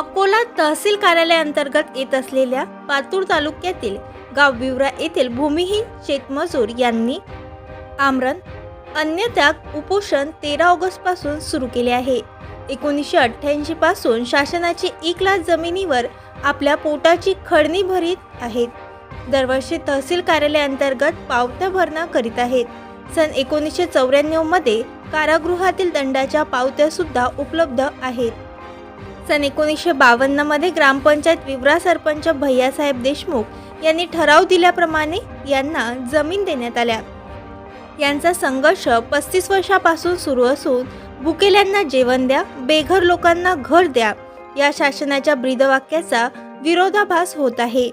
अकोला तहसील कार्यालयाअंतर्गत येत असलेल्या पातूर तालुक्यातील गाव विवरा येथील भूमिहीन शेतमजूर यांनी आमरण अन्नत्याग उपोषण तेरा ऑगस्टपासून सुरू केले आहे. एकोणीसशे अठ्ठ्याऐंशी पासून शासनाची एक लाख जमिनीवर आपल्या पोटाची खडणी भरीत आहेत. दरवर्षी तहसील कार्यालयाअंतर्गत पावत्या भरणा करीत आहेत. सन एकोणीसशे चौऱ्याण्णवमध्ये कारागृहातील दंडाच्या पावत्या सुद्धा उपलब्ध आहेत. सन एकोणीसशे बावन्नमध्ये ग्रामपंचायत विवरा सरपंच भैयासाहेब देशमुख यांनी ठराव दिल्याप्रमाणे यांना जमीन देण्यात आल्या. यांचा संघर्ष पस्तीस वर्षापासून सुरू असून भुकेल्यांना जेवण द्या बेघर लोकांना घर द्या या शासनाच्या ब्रीदवाक्याचा विरोधाभास होत आहे.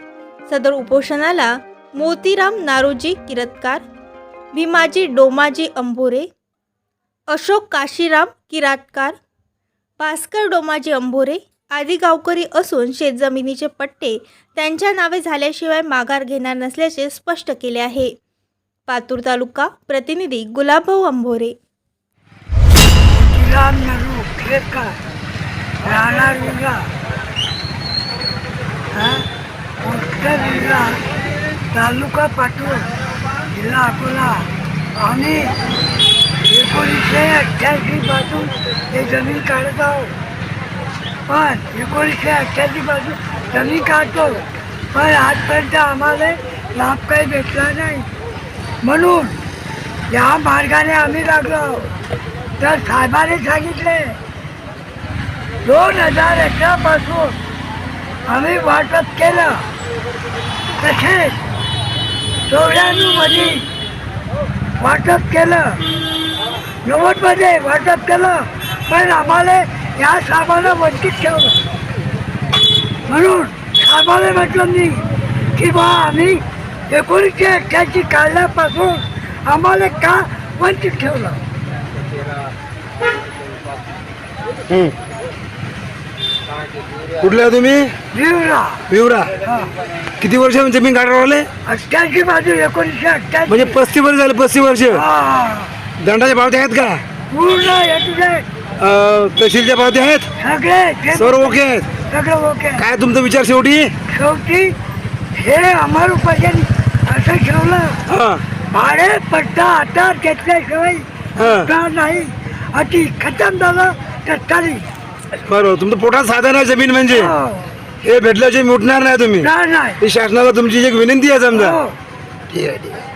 सदर उपोषणाला मोतीराम नारोजी किरतकार भीमाजी डोमाजी अंभोरे अशोक काशीराम किरातकार भास्कर डोमाजी अंभोरे आदी गावकरी असून शेतजमिनीचे पट्टे त्यांच्या नावे झाल्याशिवाय माघार घेणार नसल्याचे स्पष्ट केले आहे. पातूर तालुका प्रतिनिधी गुलाबभाऊ अंभोरे तालुका पाटूर जिल्हा अकोला. आम्ही एकोणीसशे अठ्ठ्याऐंशी पासून हे जमीन काढत आहोत पण एकोणीसशे अठ्ठ्याऐंशी पासून जमीन काढतो पण आजपर्यंत आम्हाला लाभ काही भेटला नाही म्हणून या मार्गाने आम्ही लागलो आहोत तर साहेबाने सांगितले दोन हजार अठरापासून आम्ही वाटप केलं तसेच चौऱ्याण्णवमध्ये वाटप केलं नव्वदमध्ये वाटप केलं. पण आम्हाला या साहेबांना वंचित ठेवलं. म्हणून साहेबाला म्हटलं मी की बा आम्ही एकोणीसशे अठ्ठ्याऐंशी काढल्यापासून आम्हाला का वंचित ठेवलं? हम्म. कुठले आहे तुम्ही? विवरा विवरा किती वर्ष जमीन काढायला आले अठ्ठ्याऐंशी बाजू एकोणीसशे अठ्ठ्याऐंशी. म्हणजे पस्तीस वर्ष झाले पस्तीस वर्ष. दंडाच्या पावत्या आहेत का? पूर्ण. अं, तहसीलच्या पावत्या आहेत? सगळे जे- सर्व ओके आहेत? सगळं ओके. काय तुमचा विचार शेवटी? शेवटी हे अमर उपासन असं ठेवलं. हा. भाडे पट्टा आता घेतल्याशिवाय हा. नाही. अति खतम झालं तर चालेल बरोबर. तुमचं पोटात साधन आहे जमीन म्हणजे. हो. हे भेटल्याशिवाय मिटणार नाही तुम्ही. नाही. ही शासनाला तुमची एक विनंती आहे समजा. हो. ठीक आहे ठीक आहे.